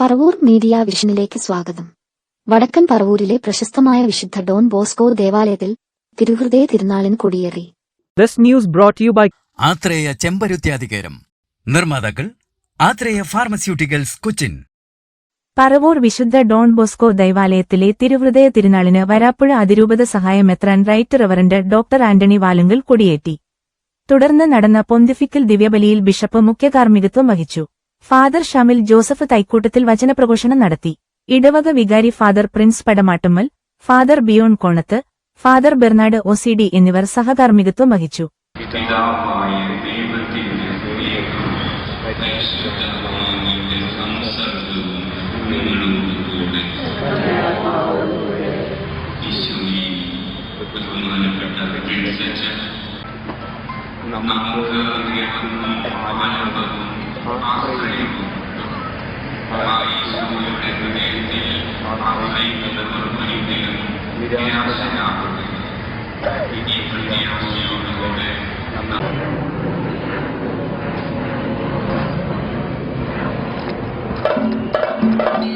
Paravur media വിഷനിലേക്ക് സ്വാഗതം. വടക്കൻ പറവൂരിലെ പ്രശസ്തമായ വിശുദ്ധ ഡോൺ ബോസ്കോ ദേവാലയത്തിൽ തിരുഹൃദയ തിരുനാളിന് കൊടിയേറി. This news brought you by Athreya ചെമ്പരുത്യാധികാരം നിർമ്മാതാക്കൾ ആത്രേയ ഫാർമസ്യൂട്ടിക്കൽസ് കൊച്ചിൻ. പറവൂർ വിശുദ്ധ ഡോൺ ബോസ്കോ ദൈവാലയത്തിലെ തിരുഹൃദയ തിരുനാളിന് വരാപ്പുഴ അതിരൂപത സഹായം എത്രാൻ right reverend doctor Antony Valungal കൊടിയേറ്റി. തുടർന്ന് നടന്ന പൊന്തിഫിക്കൽ ദിവ്യബലിയിൽ ബിഷപ്പ് മുഖ്യകാർമ്മികത്വം വഹിച്ചു. ഫാദർ ഷമിൽ ജോസഫ് തൈക്കൂട്ടത്തിൽ വചനപ്രഘോഷണം നടത്തി. ഇടവക വികാരി father Prince Padamattummal father Bion Konath father Bernard OCD എന്നിവർ സഹകാർമ്മികത്വം വഹിച്ചു പിതാവായ ദൈവത്തിന്റെ സ്നേഹവും പരിശുദ്ധമായതിന്റെ സംസർഗവും നിങ്ങളോടുകൂടെ ഈശോയെ ബഹുമാനപ്പെട്ട പ്രിൻസച്ച് നമുക്ക് ഉയർന്ന ആനന്ദവും ആശ്രയവും ആ ഈശോയുടെ ഹൃദയത്തിൽ ആശ്രയിക്കുന്നവർക്കൊരിക്കലും നിരാശനാകട്ടെ ഈ പ്രത്യാശയോടുകൂടെ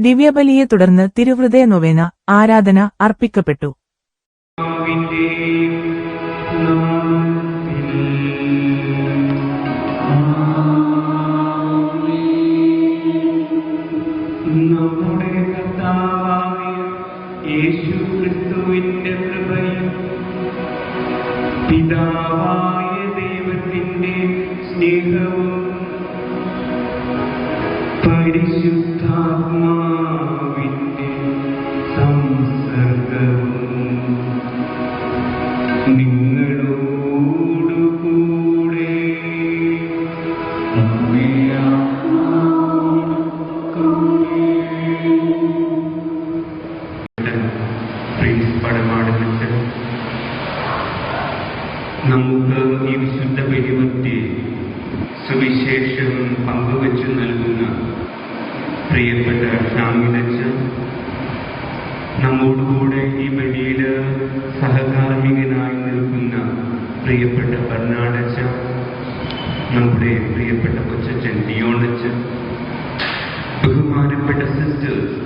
ദിവ്യബലിയെ തുടർന്ന് തിരുഹൃദയ നൊവേന ആരാധന അർപ്പിക്കപ്പെട്ടു. പിതാവായ ദൈവത്തിന്റെ സ്നേഹവും പരിശുദ്ധാത്മാവിന്റെ സംസർഗവും നിങ്ങളോടുകൂടെ നമുക്ക് ഈ വിശുദ്ധ പെരുമറ്റി സുവിശേഷം പങ്കുവച്ചു നൽകുന്ന. പ്രിയപ്പെട്ട ഷാമിലച്ച നമ്മോടുകൂടെ ഈ ബലിയിൽ സഹകാർമ്മികനായി നിൽക്കുന്ന പ്രിയപ്പെട്ട ബർണാഡച്ച നമ്മുടെ പ്രിയപ്പെട്ട കൊച്ചച്ഛൻ ഡിയോണച്ച ബഹുമാനപ്പെട്ട സിസ്റ്റേഴ്സ്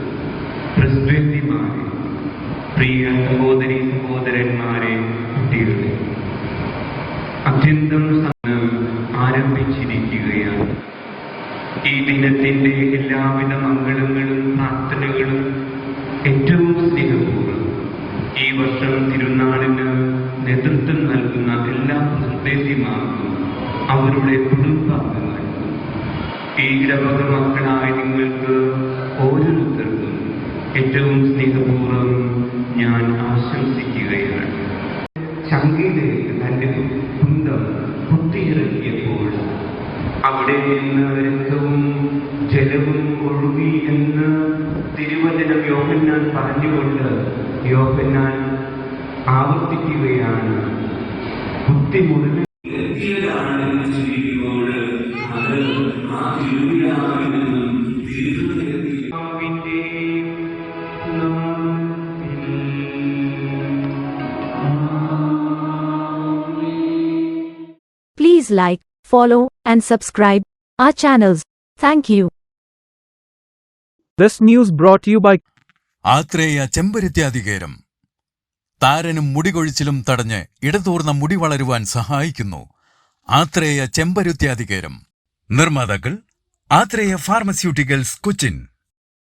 പ്രസ്വേദിമാരെ പ്രിയ സഹോദരി സഹോദരന്മാരെ കുട്ടികളെ അത്യന്തം ആരംഭിച്ചിരിക്കുകയാണ്. ഈ ദിനത്തിന്റെ എല്ലാവിധ മംഗളങ്ങളും പ്രാർത്ഥനകളും ഏറ്റവും സ്നേഹപൂർവം. ഈ വർഷം തിരുനാളിന് നേതൃത്വം നൽകുന്ന എല്ലാ നിർദ്ദേശിമാർക്കും അവരുടെ കുടുംബാംഗങ്ങൾക്കും ഈ ഇടവക മക്കളായ നിങ്ങൾക്ക് ഓരോരുത്തർക്കും ഏറ്റവും സ്നേഹപൂർവം ഞാൻ ആശംസിക്കുകയാണ്. ചങ്കിലേക്ക് തന്റെ കുന്തം കുത്തിയിറക്കിയപ്പോൾ അവിടെ നിന്ന് രക്തവും ജലവും ഒഴുകി എന്ന് തിരുവചനം യോഹന്നാൻ പറഞ്ഞുകൊണ്ട് യോഹന്നാൻ ആവർത്തിക്കുകയാണ്. തിരുഹൃദയത്തിൽ Please like, follow, and subscribe our channels. Thank you. this news brought to you by Athreya ചെമ്പരുത്യാധികാരം താരനും മുടികൊഴിച്ചിലും തടഞ്ഞ് ഇടതൂർന്ന മുടി വളരുവാൻ സഹായിക്കുന്നു ആത്രേയ ചെമ്പരുത്യാധികാരം നിർമ്മാതാക്കൾ ആത്രേയ ഫാർമസ്യൂട്ടിക്കൽസ് കൊച്ചിൻ